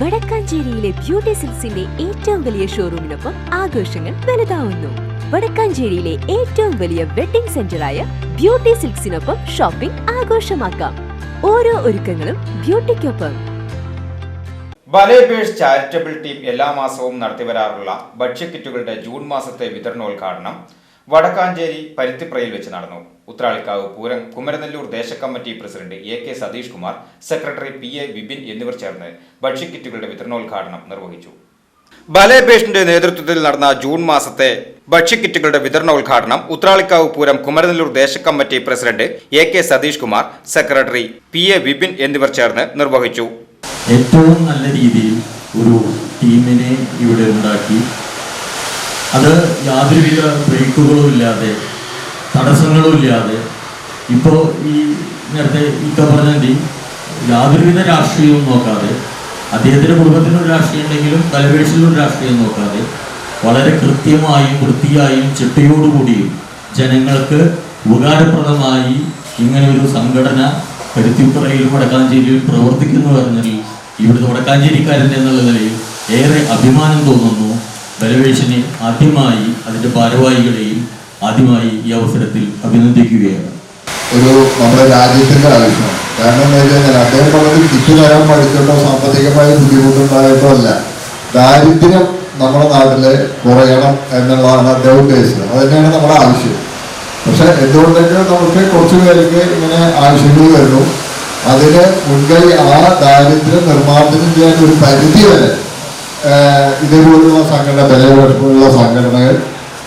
വടക്കാഞ്ചേരിയിലെ beauty സിൽസിന്റെ ഏറ്റവും വലിയ ഷോറൂമിനൊപ്പം ആഘോഷങ്ങൾ വലുതാവുന്നു. വടക്കാഞ്ചേരിയിലെ ഏറ്റവും വലിയ വെഡിംഗ് സെന്ററായ ബ്യൂട്ടി സിൽക്സിനൊപ്പം ഷോപ്പിംഗ് ആഘോഷമാക്കാം. ഓരോ ഒരുക്കങ്ങളും ബ്യൂട്ടിക്കൊപ്പം. ബലേബേഴ്സ് ചാരിറ്റബിൾ ടീം എല്ലാ മാസവും നടത്തിവരാറുള്ള ഭക്ഷ്യക്കിറ്റുകളുടെ ജൂൺ മാസത്തെ വിതരണോദ്ഘാടനം വടക്കാഞ്ചേരി പരുത്തിപ്രയിൽ വെച്ച് നടന്നു. Uthralikkavu Pooram Kumaranellur ദേശകമ്മിറ്റി president A K Satheesh Kumar secretary P A Vipin എന്നിവർ ചേർന്ന് ഭക്ഷ്യക്കിറ്റുകളുടെ വിതരണോദ്ഘാടനം നിർവഹിച്ചു. ബലേബേഷിന്റെ നേതൃത്വത്തിൽ നടന്ന ജൂൺ മാസത്തെ ഭക്ഷ്യക്കിറ്റുകളുടെ വിതരണോദ്ഘാടനം Uthralikkavu Pooram Kumaranellur ദേശകമ്മിറ്റി president A K Satheesh Kumar secretary P A Vipin എന്നിവർ ചേർന്ന് നിർവഹിച്ചു. ഏറ്റവും നല്ല രീതിയിൽ ഒരു ടീമിനെ ഇവിടെ ഉണ്ടാക്കി അത് യാതൊരുവിധ ബ്രേക്കുകളും ഇല്ലാതെ തടസ്സങ്ങളും ഇല്ലാതെ ഇപ്പോൾ ഈ നേരത്തെ ഇക്ക പറഞ്ഞതി യാതൊരുവിധ രാഷ്ട്രീയവും നോക്കാതെ അദ്ദേഹത്തിന്റെ കുടുംബത്തിനൊരു രാഷ്ട്രീയം ഉണ്ടെങ്കിലും തലവേഴ്ചയിലൊരു രാഷ്ട്രീയം നോക്കാതെ വളരെ കൃത്യമായും വൃത്തിയായും ചിട്ടയോടുകൂടിയും ജനങ്ങൾക്ക് ഉപകാരപ്രദമായി ഇങ്ങനെ ഒരു സംഘടന കരുത്തിപ്പുറയിലും വടക്കാഞ്ചേരിയിൽ പ്രവർത്തിക്കുന്നു പറഞ്ഞാൽ ഇവിടുത്തെ വടക്കാഞ്ചേരിക്കാരൻ എന്നുള്ള നിലയിൽ ഏറെ അഭിമാനം തോന്നുന്നു. ബലവേഷനെ ആദ്യമായി അതിന്റെ ഭാരവാഹികളെയും ആദ്യമായി ഈ അവസരത്തിൽ അഭിനന്ദിക്കുകയാണ്. ഒരു നമ്മുടെ രാജ്യത്തിന്റെ ആവശ്യമാണ് കാരണം എന്താ കഴിഞ്ഞാൽ അദ്ദേഹം പറഞ്ഞത് കിറ്റ് തരാൻ പഠിച്ചിട്ടോ സാമ്പത്തികമായ ബുദ്ധിമുട്ടുണ്ടായിട്ടോ അല്ല ദാരിദ്ര്യം നമ്മുടെ നാട്ടിൽ കുറയണം എന്നുള്ളതാണ് അദ്ദേഹം ഉദ്ദേശിച്ചത്. അത് തന്നെയാണ് നമ്മുടെ ആവശ്യം. പക്ഷെ എന്തുകൊണ്ടെങ്കിലും നമുക്ക് കുറച്ച് പേർക്ക് ഇങ്ങനെ ആവശ്യങ്ങൾ വരുന്നു? അതിന് മുൻകൈ ആ ദാരിദ്ര്യം നിർമ്മാർജനം ചെയ്യാൻ ഒരു പരിധി വരെ ഇതേപോലുള്ള സംഘടന ബലവെടുപ്പുള്ള സംഘടനകൾ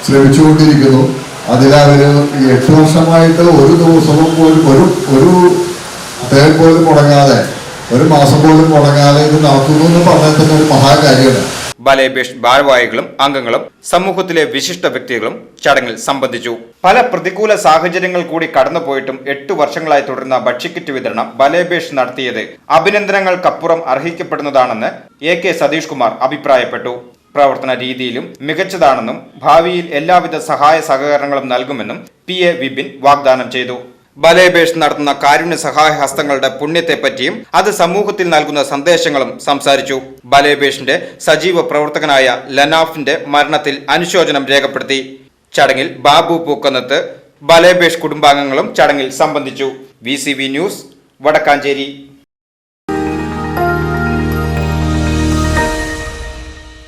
ശ്രമിച്ചുകൊണ്ടിരിക്കുന്നു. അതിലവർ എട്ട് വർഷമായിട്ട് ഒരു ദിവസവും പോലും ഒരു ഒരു പേർ പോലും മുടങ്ങാതെ ഒരു മാസം പോലും മുടങ്ങാതെ ഇത് നടത്തുന്നു എന്ന് പറഞ്ഞാൽ തന്നെ ഒരു മഹാകാര്യമാണ് ബലേബേഷ് ഭാരവാഹികളും അംഗങ്ങളും സമൂഹത്തിലെ വിശിഷ്ട വ്യക്തികളും ചടങ്ങിൽ സംബന്ധിച്ചു. പല പ്രതികൂല സാഹചര്യങ്ങൾ കൂടി കടന്നുപോയിട്ടും എട്ടു വർഷങ്ങളായി തുടരുന്ന ഭക്ഷ്യക്കിറ്റ് വിതരണം ബലേബേഷ് നടത്തിയത് അഭിനന്ദനങ്ങൾക്കപ്പുറം അർഹിക്കപ്പെടുന്നതാണെന്ന് എ കെ സതീഷ് കുമാർ അഭിപ്രായപ്പെട്ടു. പ്രവർത്തന രീതിയിലും മികച്ചതാണെന്നും ഭാവിയിൽ എല്ലാവിധ സഹായ സഹകരണങ്ങളും നൽകുമെന്നും പി എ വിപിൻ വാഗ്ദാനം ചെയ്തു. ബലേബേഷ് നടത്തുന്ന കാരുണ്യ സഹായ ഹസ്തങ്ങളുടെ പുണ്യത്തെപ്പറ്റിയും അത് സമൂഹത്തിൽ നൽകുന്ന സന്ദേശങ്ങളും സംസാരിച്ചു. ബലേബേഷിന്റെ സജീവ പ്രവർത്തകനായ ലനാഫിന്റെ മരണത്തിൽ അനുശോചനം രേഖപ്പെടുത്തി. ചടങ്ങിൽ ബാബു പൂക്കന്നത്ത് ബലേബേഷ് കുടുംബാംഗങ്ങളും ചടങ്ങിൽ സംബന്ധിച്ചു. V news Vadakkanchery.